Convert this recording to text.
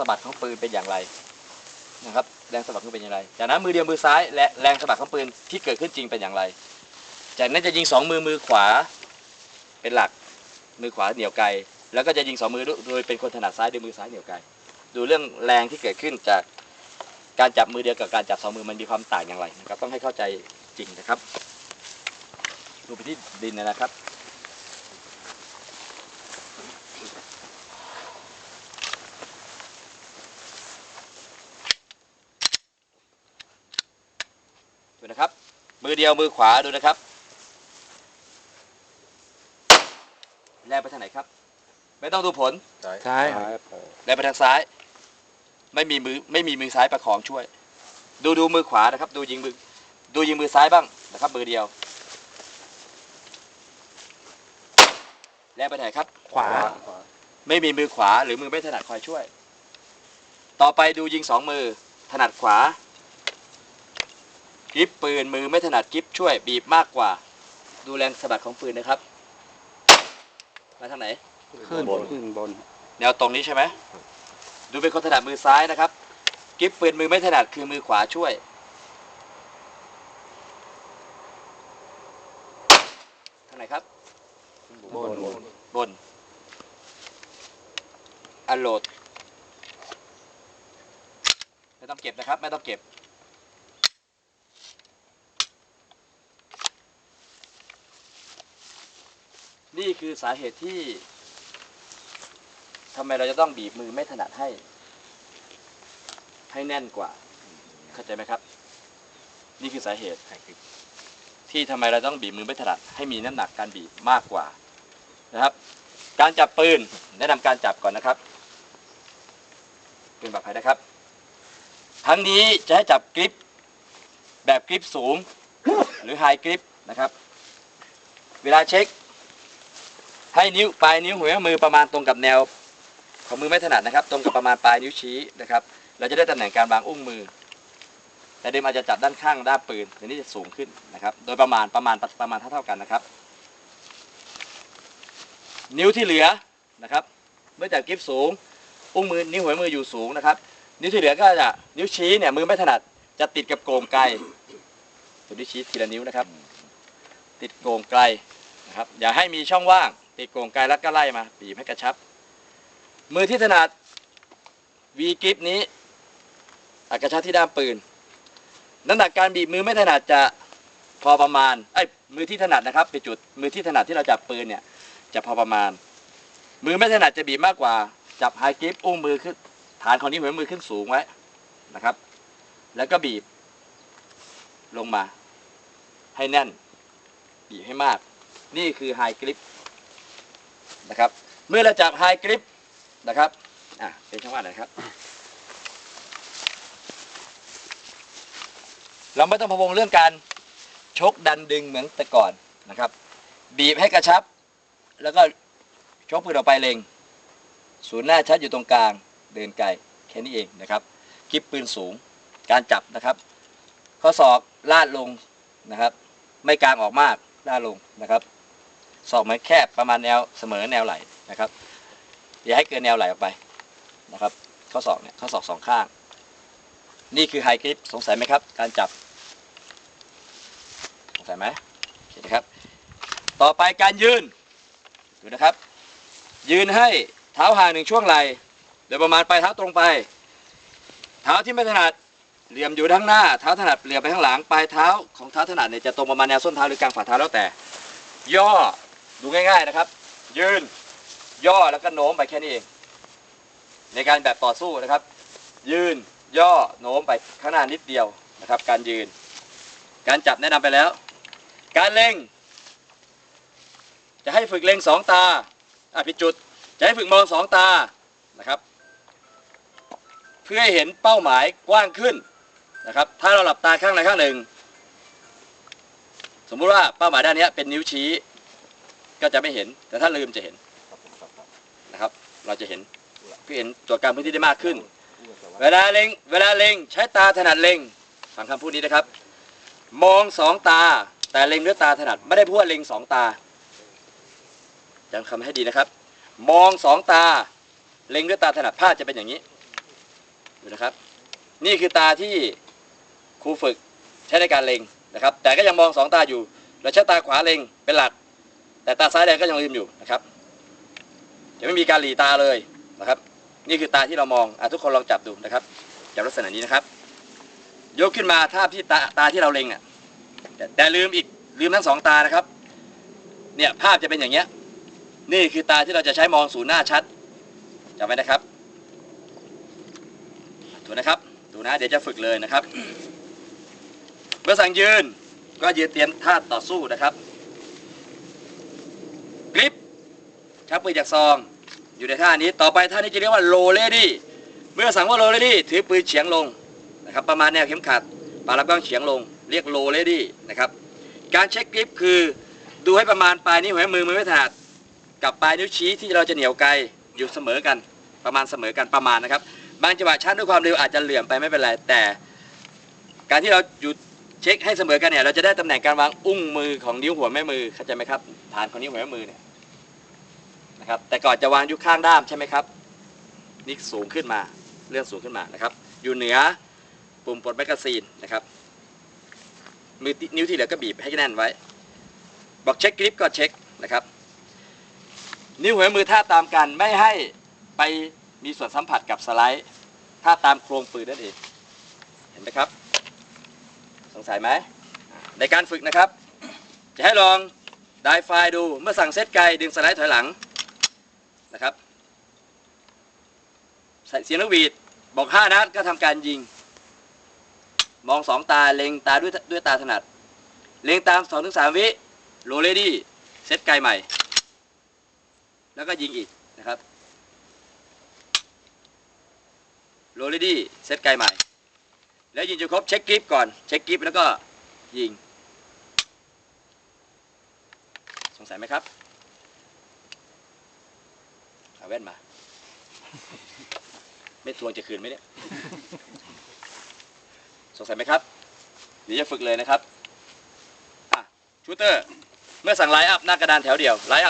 สะบัดของปืนเป็นอย่างไรนะครับแรงสะบัดของปืนเป็นอย่างไรจากนั้นมือเดียวมือซ้ายและแรงสะบัดของปืนที่เกิดขึ้นจริงเป็นอย่างไร จากนั้นจะยิงสองมือมือขวาเป็นหลักมือขวาเหนี่ยวไกลแล้วก็จะยิงสองมือโดยเป็นคนถนัดซ้ายโดยมือซ้ายเหนี่ยวไกลดูเรื่องแรงที่เกิดขึ้นจากการจับมือเดียวกับการจับสองมือมันมีความต่างอย่างไรนะครับต้องให้เข้าใจจริงนะครับดูไปที่ดินนะครับ ดูนะครับ มือเดียวมือขวาดูนะครับแรงไปทางไหนครับ ไม่ต้องดูผลซ้ายแรงไปทางซ้าย ไม่มีมือไม่มีมือซ้ายประคองช่วย ดูดูมือขวานะครับ ดูยิงมือดูยิงมือซ้ายบ้างนะครับมือเดียวแรงไปไหนครับ ขวา ไม่มีมือขวาหรือมือไม่ถนัดคอยช่วย ต่อไปดูยิงสองมือ ถนัดขวา กริปปืนมือไม่ถนัดกริปช่วยบีบมากกว่า ดูแรงสะบัดของปืนนะครับ มาทางไหน ขึ้นบน ขึ้นบน แนวตรงนี้ใช่ไหม ดูเป็นคนถนัดมือซ้ายนะครับกริปปืนมือไม่ถนัดคือมือขวาช่วย ทางไหนครับ บน บนอันโหลด ไม่ต้องเก็บนะครับ ไม่ต้องเก็บ นี่คือสาเหตุที่ทำไมเราจะต้องบีบมือไม่ถนัดให้ ให้แน่นกว่า เข้าใจไหมครับ นี่คือสาเหตุ ที่ทำไมเราต้องบีบมือไม่ถนัด ให้มีน้ำหนักการบีบมากกว่านะครับ การจับปืนแนะนำการจับก่อนนะครับปืนแบบภัยนะครับ ทั้งนี้จะให้จับกริปแบบกริปสูง หรือไฮกริปนะครับ เวลาเช็ค ให้นิ้วปลายนิ้วหัวมือประมาณตรงกับแนวของมือไม่ถนัดนะครับ ตรงกับประมาณปลายนิ้วชี้นะครับเราจะได้ตำแหน่งการวางอุ้งมือ แต่เดิมอาจจะจับด้านข้างด้านปืนอันนี้จะสูงขึ้นนะครับ โดยประมาณประมาณประมาณเท่าเท่ากันนะครับ นิ้วที่เหลือนะครับ เมื่อจับกริปสูง อุ้งมือนิ้วหัวมืออยู่สูงนะครับ นิ้วที่เหลือก็จะนิ้วชี้เนี่ยมือไม่ถนัดจะติดกับโกงไกลตัวนิ้วชี้ทีละนิ้วนะครับ ติดโกงไกลนะครับ อย่าให้มีช่องว่าง ติดโกงกลแล้วก็ไล่มาบีบให้กระชับ มือที่ถนัด V กริปนี้อักระชับที่ด้ามปืน น้ำหนักการบีบมือไม่ถนัดจะพอประมาณไอ้มือที่ถนัดนะครับเป็นจุดมือที่ถนัดที่เราจับปืนเนี่ยจะพอประมาณ มือไม่ถนัดจะบีบมากกว่า จับไฮกริปอุ้งมือขึ้นฐานของนิ้วหัวมือขึ้นสูงไว้นะครับ แล้วก็บีบลงมาให้แน่นบีบให้มาก นี่คือไฮกริป นะครับ เมื่อเราจับไฮกริปนะครับอะเป็นช่องว่างหนะครับ เราไม่ต้องพะวงเรื่องการชกดันดึงเหมือนแต่ก่อนนะครับ บีบให้กระชับ แล้วก็ชกปืนออกไปเล็งศูนย์หน้าชัดอยู่ตรงกลางเดินไกลแค่นี้เองนะครับกิบปืนสูงการจับนะครับ ข้อศอกลาดลงนะครับ ไม่กลางออกมากลาดลงนะครับ ศอกมันแคบประมาณแนวเสมอแนวไหลนะครับอย่าให้เกินแนวไหลออกไปนะครับ ข้อศอกเนี่ยข้อศอกสองข้าง นี่คือไฮกริปสงสัยไหมครับ การจับ สงสัยไหมโอเคนะครับ ต่อไปการยืนดูนะครับ ยืนให้เท้าห่างหนึ่งช่วงไหล่โดยประมาณปลายเท้าตรงไป เท้าที่ไม่ถนัดเหลี่ยมอยู่ด้านหน้า เท้าถนัดเหลี่ยมไปข้างหลัง ปลายเท้าของเท้าถนัดเนี่ยจะตรงประมาณแนวส้นเท้าหรือกลางฝ่าเท้าแล้วแต่ ย่อ ดูง่ายๆนะครับ ยืนย่อแล้วก็โน้มไปแค่นี้เอง ในการแบบต่อสู้นะครับ ยืนย่อโน้มไปข้างหน้านิดเดียวนะครับ การยืน การจับแนะนำไปแล้ว การเล็ง จะให้ฝึกเล็งสองตาอะผิดจุด จะให้ฝึกมองสองตานะครับ เพื่อให้เห็นเป้าหมายกว้างขึ้นนะครับ ถ้าเราหลับตาข้างใดข้างหนึ่ง สมมุติว่าเป้าหมายด้านนี้เป็นนิ้วชี้ ก็จะไม่เห็น แต่ถ้าลืมจะเห็นนะครับ เราจะเห็นเพื่เห็นตัวการพื้นที่ได้มากขึ้น เวลาเล็งเวลาเล็งใช้ตาถนัดเล็งฟังคำพูดนี้นะครับ มองสองตา แต่เล็งด้วยตาถนัด ไม่ได้พูดว่าเล็งสองตาจำคำให้ดีนะครับ มองสองตา เล็งด้วยตาถนัดภาพจะเป็นอย่างนี้ดูนะครับ นี่คือตาที่ครูฝึกใช้ในการเล็งนะครับ แต่ก็ยังมองสองตาอยู่เราใช้ตาขวาเล็งเป็นหลัก แต่ตาซ้ายแดงก็ยังลืมอยู่นะครับจะไม่มีการหลีตาเลยนะครับ นี่คือตาที่เรามองอทุกคนลองจับดูนะครับจับลักษณะนี้นะครับ ยกขึ้นมาถ้าที่ตาตาที่เราเล็งอะแต่ลืมอีกลืมทั้งสองตานะครับ เนี่ยภาพจะเป็นอย่างเงี้ย นี่คือตาที่เราจะใช้มองสู่หน้าชัดจำไว้นะครับดูนะครับดูนะเดี๋ยวจะฝึกเลยนะครับ เมื่อสั่งยืนก็ยืนเตรียมท่าต่อสู้นะครับกริป ชักปืนจากซอง อยู่ในท่านี้ต่อไปท่านี้จะเรียกว่าโลเลดี้เมื่อสั่งว่าโลเลดี้ถือปืนเฉียงลงนะครับประมาณแนวเข็มขัดปารับกล้องเฉียงลง เรียกโลเลดี้นะครับการเช็คกริปคือดูให้ประมาณปลายนิ้วหัวมือมือไม่ถนัดกับปลายนิ้วชี้ที่เราจะเหนียวไกลอยู่เสมอกันประมาณเสมอกันประมาณนะครับบางจังหวะชันด้วยความเร็วอาจจะเหลื่อมไปไม่เป็นไรแต่ การที่เราอยู่เช็คให้เสมอกันเนี่ยเราจะได้ตำแหน่งการวางอุ้งมือของนิ้วหัวแม่มือเข้าใจไหมครับฐานของนิ้วหัวแม่มือเนี่ย นะครับ แต่ก่อนจะวางอยู่ข้างด้ามใช่ไหมครับ นี่สูงขึ้นมา เลื่อนสูงขึ้นมานะครับ อยู่เหนือปุ่มปลดแมกกาซีนนะครับ มือนิ้วที่เหลือก็บีบให้แน่นไว้ บอกเช็คกริปก็เช็คนะครับ นิ้วหัวมือท่าตามกันไม่ให้ไปมีส่วนสัมผัสกับสไลด์ท่าตามโครงปืนนั่นเอง เห็นไหมครับ สงสัยไหม ในการฝึกนะครับ จะให้ลองได้ไฟล์ดู เมื่อสั่งเซตไกลดึงสไลด์ถอยหลัง นะครับใส่เสียงนกหวีดบอก5นัดก็ทำการยิง มองสองตาเล็งตาด้วยด้วยตาถนัด เล็งตาม2-3ถึงวิโรเลดี้เซตไกลใหม่ แล้วก็ยิงอีกนะครับโรเลดี้เซตไกลใหม่ แล้วยิงจนครบเช็คกริปก่อนเช็คกริปแล้วก็ยิง สงสัยไหมครับ แว่นมา ไม่ทวงจะคืนไหมเนี่ย สงสัยไหมครับ เดี๋ยวจะฝึกเลยนะครับอะชูเตอร์ เมื่อสั่งไลน์อัพหน้ากระดานแถวเดียวไลน์อัพ